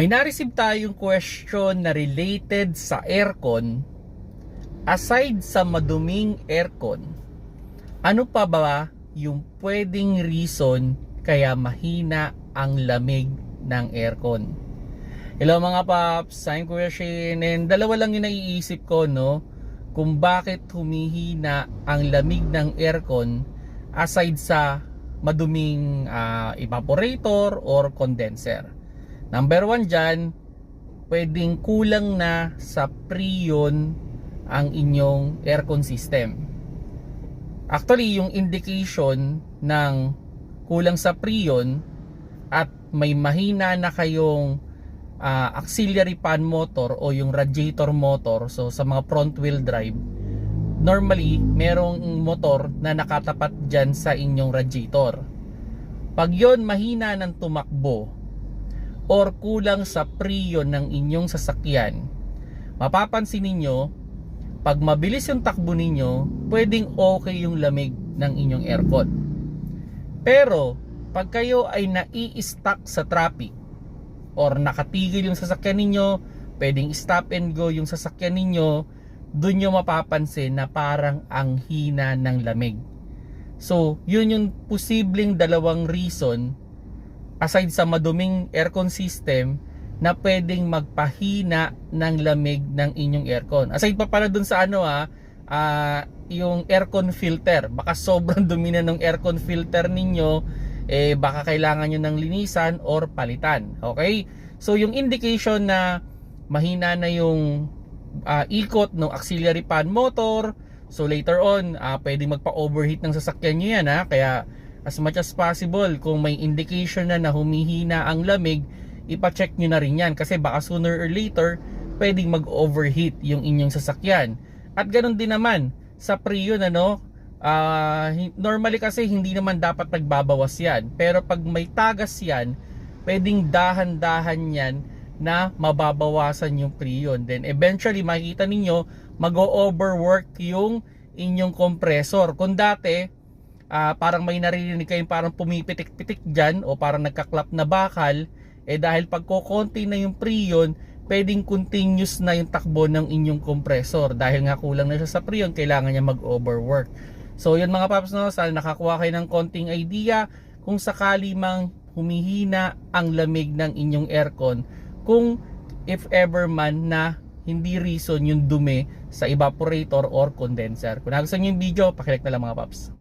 May na-receive tayong question na related sa aircon. Aside sa maduming aircon, ano pa ba yung pwedeng reason kaya mahina ang lamig ng aircon? Hello mga paps, I'm Kuya and dalawa lang yung naiisip ko no kung bakit humihina ang lamig ng aircon aside sa maduming ah, evaporator or condenser. Number one dyan, pwedeng kulang na sa preon ang inyong aircon system. Actually, yung indication ng kulang sa preon at may mahina na kayong ah, auxiliary fan motor o yung radiator motor, so sa mga front wheel drive, normally, merong motor na nakatapat dyan sa inyong radiator. Pag yon mahina ng tumakbo or kulang sa preon ng inyong sasakyan, mapapansin ninyo, pag mabilis yung takbo ninyo, pwedeng okay yung lamig ng inyong aircon. Pero, pag kayo ay nai-stuck sa traffic or nakatigil yung sasakyan ninyo, pwedeng stop and go yung sasakyan ninyo, dun nyo mapapansin na parang ang hina ng lamig. So, yun yung posibleng dalawang reason aside sa maduming aircon system na pwedeng magpahina ng lamig ng inyong aircon. Aside pa pala dun sa ano ah, ah, yung aircon filter. Baka sobrang dumi na ng aircon filter ninyo, eh baka kailangan nyo ng linisan or palitan. Okay? So yung indication na mahina na yung ah, ikot ng auxiliary fan motor, so later on, ah, pwedeng magpa-overheat ng sasakyan nyo yan ha. Kaya as much as possible, kung may indication na na humihina ang lamig, ipacheck nyo na rin yan. Kasi baka sooner or later, pwedeng mag-overheat yung inyong sasakyan. At ganun din naman, sa Prion, ano, hi- normally kasi hindi naman dapat nagbabawas yan. Pero pag may tagas yan, pwedeng dahan-dahan yan na mababawasan yung Prion. Then eventually, makikita ninyo, mag-overwork yung inyong compressor. Kung dati, ah, parang may naririnig kayong parang pumipitik-pitik dyan o parang nagkaklap na bakal, eh dahil pag kukonti na yung preon, pwedeng continuous na yung takbo ng inyong compressor. Dahil nga kulang na siya sa preon, kailangan niya mag-overwork. So yun mga paps, no, sana nakakuha kayo ng konting idea kung sakali mang humihina ang lamig ng inyong aircon kung if ever man na hindi reason yung dumi sa evaporator or condenser. Kung nagustuhan niyo yung video, pakilike na lang mga paps.